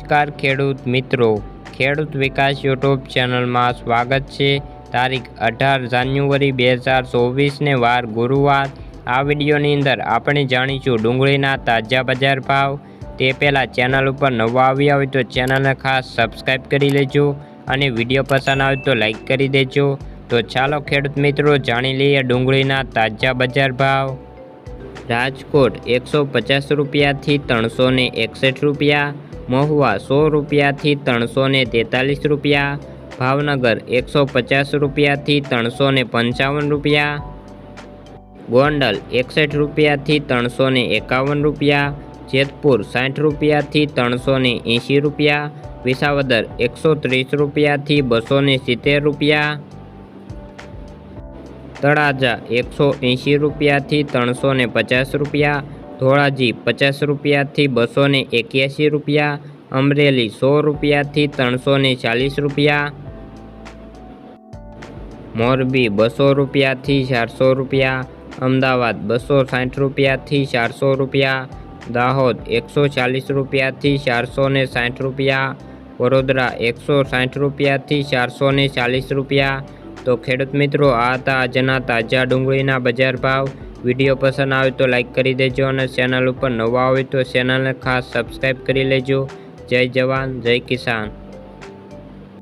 નમસ્કાર ખેડૂત મિત્રો. ખેડૂત વિકાસ યુટ્યુબ ચેનલમાં સ્વાગત છે. તારીખ અઢાર જાન્યુઆરી બે હજાર ચોવીસને વાર ગુરુવાર. આ વિડીયોની અંદર આપણે જાણીશું ડુંગળીના તાજા બજાર ભાવ. તે પહેલાં ચેનલ ઉપર નવા આવ્યા હોય તો ચેનલને ખાસ સબસ્ક્રાઈબ કરી લેજો અને વીડિયો પસંદ આવે તો લાઈક કરી દેજો. તો ચાલો ખેડૂત મિત્રો જાણી લઈએ ડુંગળીના તાજા બજાર ભાવ. રાજકોટ એકસો પચાસ રૂપિયાથી ત્રણસો એકસઠ રૂપિયા. મહુવા સો રૂપિયાથી ત્રણસો ને તેતાલીસ રૂપિયા, ભાવનગર એકસો પચાસ રૂપિયાથી ત્રણસો ને પંચાવન રૂપિયા, ગોંડલ એકસઠ રૂપિયાથી ત્રણસો ને એકાવન રૂપિયા, જેતપુર સાઠ રૂપિયાથી ત્રણસો ને એંશી રૂપિયા, વિસાવદર એકસો ત્રીસ રૂપિયાથી બસો ને સિત્તેર રૂપિયા, તળાજા એકસો એંશી રૂપિયાથી ત્રણસો ને પચાસ રૂપિયા ધોળાજી પચાસ રૂપિયાથી બસો ને એક્યાસી રૂપિયા, અમરેલી સો રૂપિયાથી ત્રણસો ને ચાલીસ રૂપિયા. મોરબી બસો રૂપિયાથી ચારસો રૂપિયા, અમદાવાદ બસો સાઠ રૂપિયાથી ચારસો રૂપિયા, દાહોદ એકસો ચાલીસ રૂપિયાથી ચારસો ને સાઠ રૂપિયા, વડોદરા એકસો સાઠ રૂપિયાથી ચારસો ને ચાલીસ રૂપિયા. તો ખેડૂત મિત્રો, આ હતા આજના તાજા ડુંગળીના બજાર ભાવ. વીડિયો પસંદ આવે તો લાઇક કરી દેજો અને ચેનલ ઉપર નવા હોય તો ચેનલને ખાસ સબસ્ક્રાઈબ કરી લેજો. જય જવાન, જય કિસાન.